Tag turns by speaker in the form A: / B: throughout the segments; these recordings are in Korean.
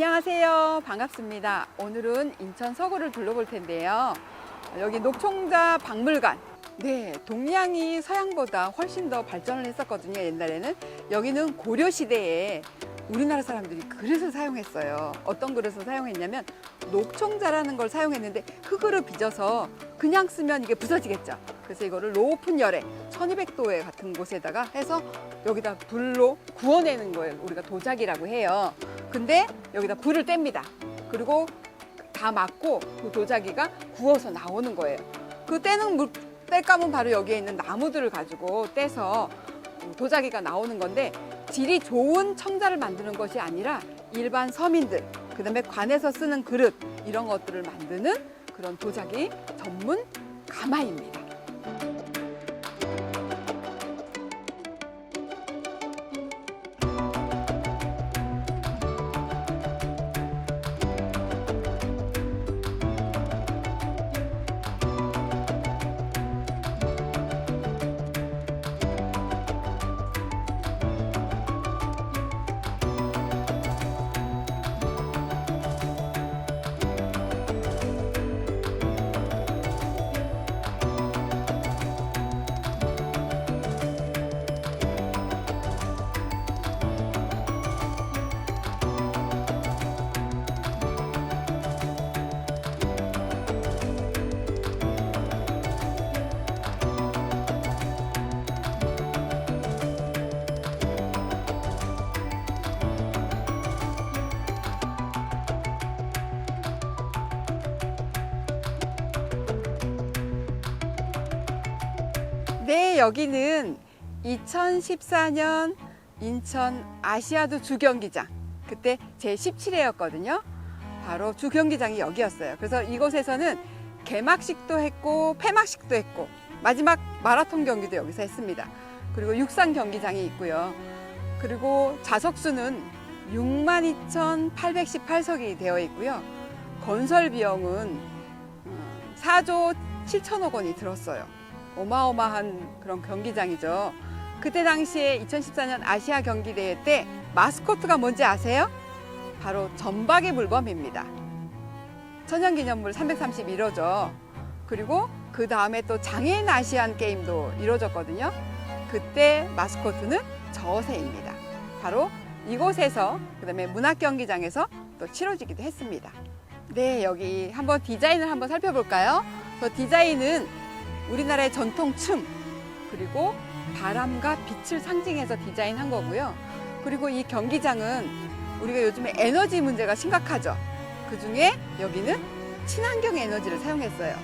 A: 안녕하세요. 반갑습니다. 오늘은 인천 서구를 둘러볼 텐데요. 여기 녹총자 박물관. 네, 동양이 서양보다 훨씬 더 발전을 했었거든요, 옛날에는. 여기는 고려 시대에 우리나라 사람들이 그릇을 사용했어요. 어떤 그릇을 사용했냐면 녹총자라는 걸 사용했는데 흙으로 빚어서 그냥 쓰면 이게 부서지겠죠. 그래서 이거를 높은 열에 1200도에 같은 곳에다가 해서 여기다 불로 구워내는 거예요. 우리가 도자기라고 해요. 근데 여기다 불을 뗍니다. 그리고 다 막고 그 도자기가 구워서 나오는 거예요. 그 떼는 물, 뗄감은 바로 여기에 있는 나무들을 가지고 떼서 도자기가 나오는 건데 질이 좋은 청자를 만드는 것이 아니라 일반 서민들, 그 다음에 관에서 쓰는 그릇 이런 것들을 만드는 그런 도자기 전문 가마입니다. thank you 네, 여기는 2014년 인천 아시아드 주경기장. 그때 제 17회였거든요. 바로 주경기장이 여기였어요. 그래서 이곳에서는 개막식도 했고, 폐막식도 했고, 마지막 마라톤 경기도 여기서 했습니다. 그리고 육상 경기장이 있고요. 그리고 좌석수는 62,818석이 되어 있고요. 건설 비용은 4조 7천억 원이 들었어요. 어마어마한 그런 경기장이죠. 그때 당시에 2014년 아시아 경기대회 때 마스코트가 뭔지 아세요? 바로 전박의 물범입니다. 천연기념물 331호죠. 그리고 그 다음에 또 장애인 아시안 게임도 이루어졌거든요. 그때 마스코트는 저새입니다. 바로 이곳에서 그다음에 문학 경기장에서 또 치러지기도 했습니다. 네, 여기 한번 디자인을 한번 살펴볼까요? 그 디자인은 우리나라의 전통 춤 그리고 바람과 빛을 상징해서 디자인한 거고요. 그리고 이 경기장은 우리가 요즘에 에너지 문제가 심각하죠. 그 중에 여기는 친환경 에너지를 사용했어요.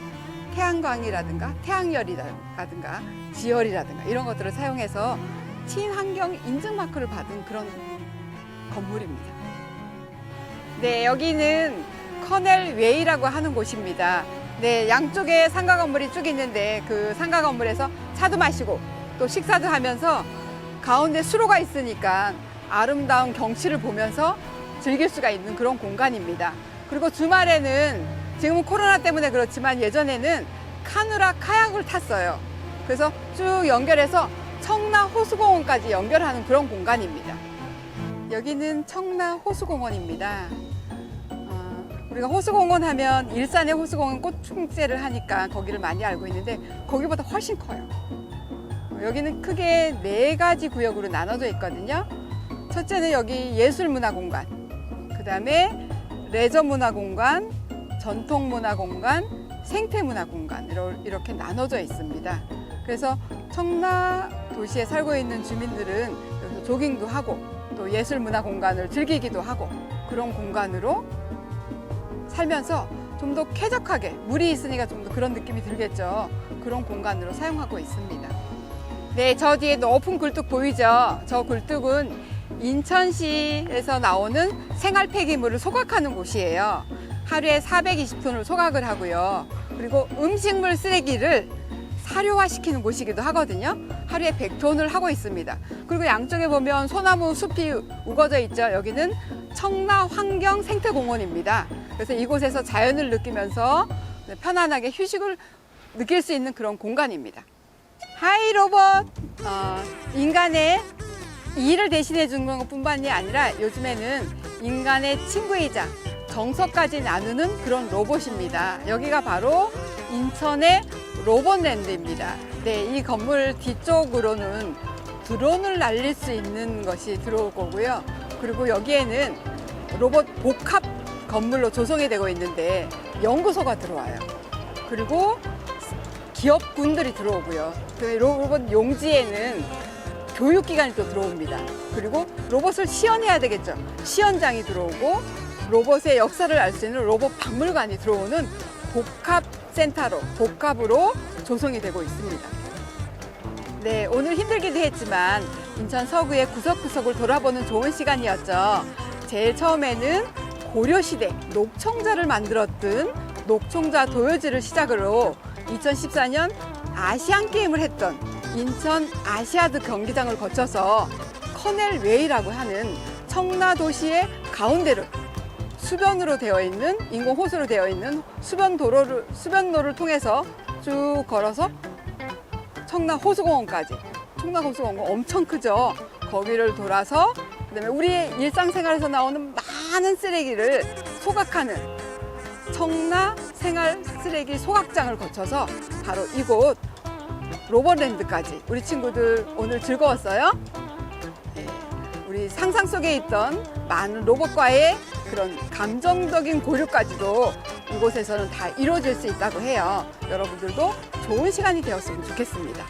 A: 태양광이라든가 태양열이라든가 지열이라든가 이런 것들을 사용해서 친환경 인증 마크를 받은 그런 건물입니다. 네, 여기는 커넬 웨이라고 하는 곳입니다. 네, 양쪽에 상가 건물이 쭉 있는데 그 상가 건물에서 차도 마시고 또 식사도 하면서 가운데 수로가 있으니까 아름다운 경치를 보면서 즐길 수가 있는 그런 공간입니다. 그리고 주말에는 지금은 코로나 때문에 그렇지만 예전에는 카누라 카약을 탔어요. 그래서 쭉 연결해서 청라 호수공원까지 연결하는 그런 공간입니다. 여기는 청라 호수공원입니다. 어, 우리가 호수공원 하면 일산의 호수공원 꽃축제를 하니까 거기를 많이 알고 있는데 거기보다 훨씬 커요. 어, 여기는 크게 네 가지 구역으로 나눠져 있거든요. 첫째는 여기 예술문화공간, 그 다음에 레저문화공간, 전통문화공간, 생태문화공간 이렇게 나눠져 있습니다. 그래서 청라 도시에 살고 있는 주민들은 여기서 조깅도 하고 또 예술문화공간을 즐기기도 하고 그런 공간으로 살면서 좀 더 쾌적하게 물이 있으니까 좀 더 그런 느낌이 들겠죠. 그런 공간으로 사용하고 있습니다. 네, 저 뒤에 높은 굴뚝 보이죠? 저 굴뚝은 인천시에서 나오는 생활 폐기물을 소각하는 곳이에요. 하루에 420톤을 소각을 하고요. 그리고 음식물 쓰레기를 사료화시키는 곳이기도 하거든요. 하루에 100톤을 하고 있습니다. 그리고 양쪽에 보면 소나무 숲이 우거져 있죠. 여기는 청라 환경 생태공원입니다. 그래서 이곳에서 자연을 느끼면서 편안하게 휴식을 느낄 수 있는 그런 공간입니다. 하이 로봇, 어, 인간의 일을 대신해 주는 것뿐만이 아니라 요즘에는 인간의 친구이자 정서까지 나누는 그런 로봇입니다. 여기가 바로 인천의 로봇랜드입니다. 네, 이 건물 뒤쪽으로는 드론을 날릴 수 있는 것이 들어올 거고요. 그리고 여기에는 로봇 복합 건물로 조성이 되고 있는데 연구소가 들어와요. 그리고 기업군들이 들어오고요. 그 로봇 용지에는 교육기관이 또 들어옵니다. 그리고 로봇을 시연해야 되겠죠. 시연장이 들어오고 로봇의 역사를 알 수 있는 로봇 박물관이 들어오는 복합 센터로, 복합으로 조성이 되고 있습니다. 네, 오늘 힘들기도 했지만 인천 서구의 구석구석을 돌아보는 좋은 시간이었죠. 제일 처음에는 고려시대 녹청자를 만들었던 녹청자 도요지를 시작으로 2014년 아시안 게임을 했던 인천 아시아드 경기장을 거쳐서 커넬 웨이라고 하는 청라 도시의 가운데를 수변으로 되어 있는 인공 호수로 되어 있는 수변 도로를 수변로를 통해서 쭉 걸어서 청라 호수공원까지 청라 호수공원 엄청 크죠. 거기를 돌아서 그다음에 우리의 일상생활에서 나오는 많은 쓰레기를 소각하는 청라 생활 쓰레기 소각장을 거쳐서 바로 이곳 로버랜드까지 우리 친구들 오늘 즐거웠어요? 네, 우리 상상 속에 있던 많은 로봇과의 그런 감정적인 고려까지도 이곳에서는 다 이루어질 수 있다고 해요. 여러분들도 좋은 시간이 되었으면 좋겠습니다.